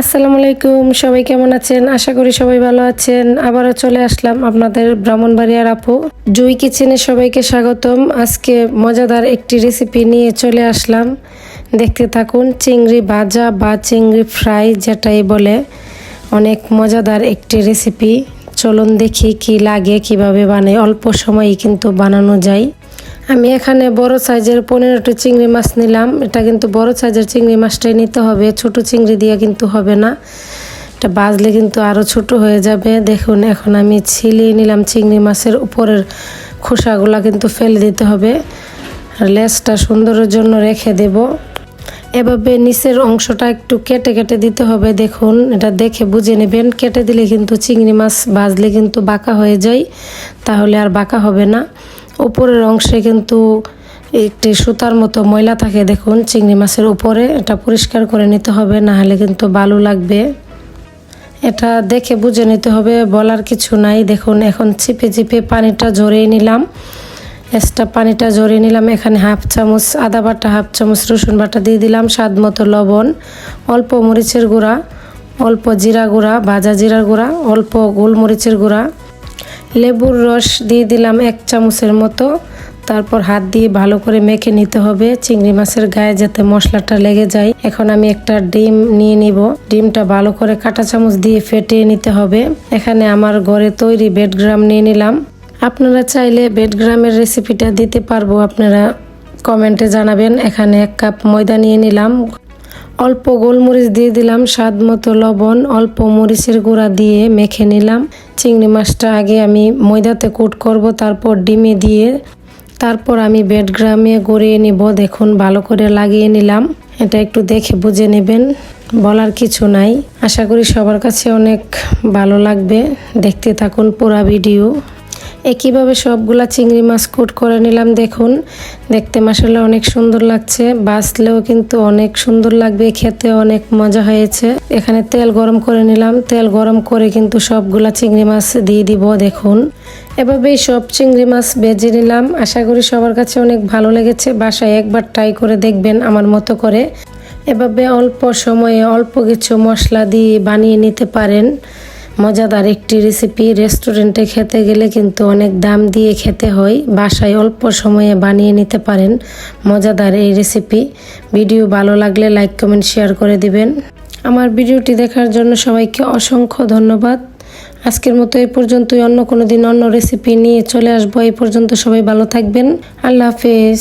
আসসালামু আলাইকুম, সবাই কেমন আছেন? আশা করি সবাই ভালো আছেন। আবারও চলে আসলাম আপনাদের ব্রাহ্মণবাড়িয়ার আপু জুই কিচেনে সবাইকে স্বাগতম। আজকে মজাদার একটি রেসিপি নিয়ে চলে আসলাম। দেখতে থাকুন, চিংড়ি ভাজা বা চিংড়ি ফ্রাই যেটাই বলে, অনেক মজাদার একটি রেসিপি চলুন দেখি কি লাগে, কীভাবে বানাই অল্প সময়ই কিন্তু বানানো যায়। আমি এখানে বড় সাইজের পনেরোটি চিংড়ি মাছ নিলাম। এটা কিন্তু বড় সাইজের চিংড়ি মাছটাই নিতে হবে, ছোট চিংড়ি দিয়ে কিন্তু হবে না। এটা বাজলে কিন্তু আরও ছোট হয়ে যাবে। দেখুন, এখন আমি ছিলিয়ে নিলাম চিংড়ি মাছের উপরের খোসাগুলা কিন্তু ফেলে দিতে হবে। আর লেজটা সুন্দরের জন্য রেখে দেব। এভাবে নিচের অংশটা একটু কেটে কেটে দিতে হবে। দেখুন, এটা দেখে বুঝে নেবেন। কেটে দিলে কিন্তু চিংড়ি মাছ ভাজলে কিন্তু বাঁকা হয়ে যায়, তাহলে আর বাঁকা হবে না। উপরের অংশে কিন্তু একটি সুতার মতো ময়লা থাকে, দেখুন, চিংড়ি মাছের উপরে। এটা পরিষ্কার করে নিতে হবে, না হলে কিন্তু বালু লাগবে। এটা দেখে বুঝে নিতে হবে, বলার কিছু নাই। দেখুন, এখন চিপে চিপে পানিটা ঝরিয়ে নিলাম। এক্সট্রা পানিটা ঝরিয়ে নিলাম, এখানে হাফ চামচ আদা বাটা, হাফ চামচ রসুন বাটা দিয়ে দিলাম, স্বাদ মতো লবণ, অল্প মরিচের গুঁড়া, অল্প জিরা গুঁড়া, ভাজা জিরার গুঁড়া, অল্প গোলমরিচের গুঁড়া। লেবুর রস দিয়ে দিলাম এক চামচের মতো। তারপর হাত দিয়ে ভালো করে মেখে নিতে হবে চিংড়ি মাছের গায়ে যাতে মশলাটা লেগে যায়। এখন আমি একটা ডিম নিয়ে নিব। ডিমটা ভালো করে কাঁটা চামচ দিয়ে ফেটিয়ে নিতে হবে। এখানে আমার ঘরে তৈরি বেডগ্রাম নিয়ে নিলাম। আপনারা চাইলে বেডগ্রামের রেসিপিটা দিতে পারব, আপনারা কমেন্টে জানাবেন। এখানে এক কাপ ময়দা নিয়ে নিলাম। অল্প গোলমরিচ দিয়ে দিলাম, স্বাদ মতো লবণ, অল্প মরিচের গুঁড়া দিয়ে মেখে নিলাম। চিংড়ি মাছটা আগে আমি ময়দাতে কুট করব, তারপর ডিমে দিয়ে। তারপর আমি বেডগ্রামে গড়িয়ে নিব, দেখুন ভালো করে লাগিয়ে নিলাম। এটা একটু দেখে বুঝে নেবেন, বলার কিছু নাই। আশা করি সবার কাছে অনেক ভালো লাগবে। দেখতে থাকুন পুরা ভিডিও। একইভাবে সবগুলা চিংড়ি মাছ কুট করে নিলাম, দেখুন। দেখতে মাসালে অনেক সুন্দর লাগছে। বাছলেও কিন্তু অনেক সুন্দর লাগবে, খেতে অনেক মজা হয়েছে। এখানে তেল গরম করে নিলাম। তেল গরম করে কিন্তু সবগুলা চিংড়ি মাছ দিয়ে দিব, দেখুন। এভাবেই সব চিংড়ি মাছ বেজে নিলাম। আশা করি সবার কাছে অনেক ভালো লেগেছে। বাসায় একবার ট্রাই করে দেখবেন আমার মতো করে। এভাবে অল্প সময়ে অল্প কিছু মশলা দিয়ে বানিয়ে নিতে পারেন। মজাদার একটি রেসিপি রেস্টুরেন্টে খেতে গেলে কিন্তু অনেক দাম দিয়ে খেতে হয়। বাসায় অল্প সময়ে বানিয়ে নিতে পারেন মজাদার এই রেসিপি ভিডিও ভালো লাগলে লাইক কমেন্ট শেয়ার করে দিবেন। আমার ভিডিওটি দেখার জন্য সবাইকে অসংখ্য ধন্যবাদ। আজকের মতো এই পর্যন্তই। অন্য কোনো দিন অন্য রেসিপি নিয়ে চলে আসব। এই পর্যন্ত সবাই ভালো থাকবেন। আল্লাহ হাফেজ।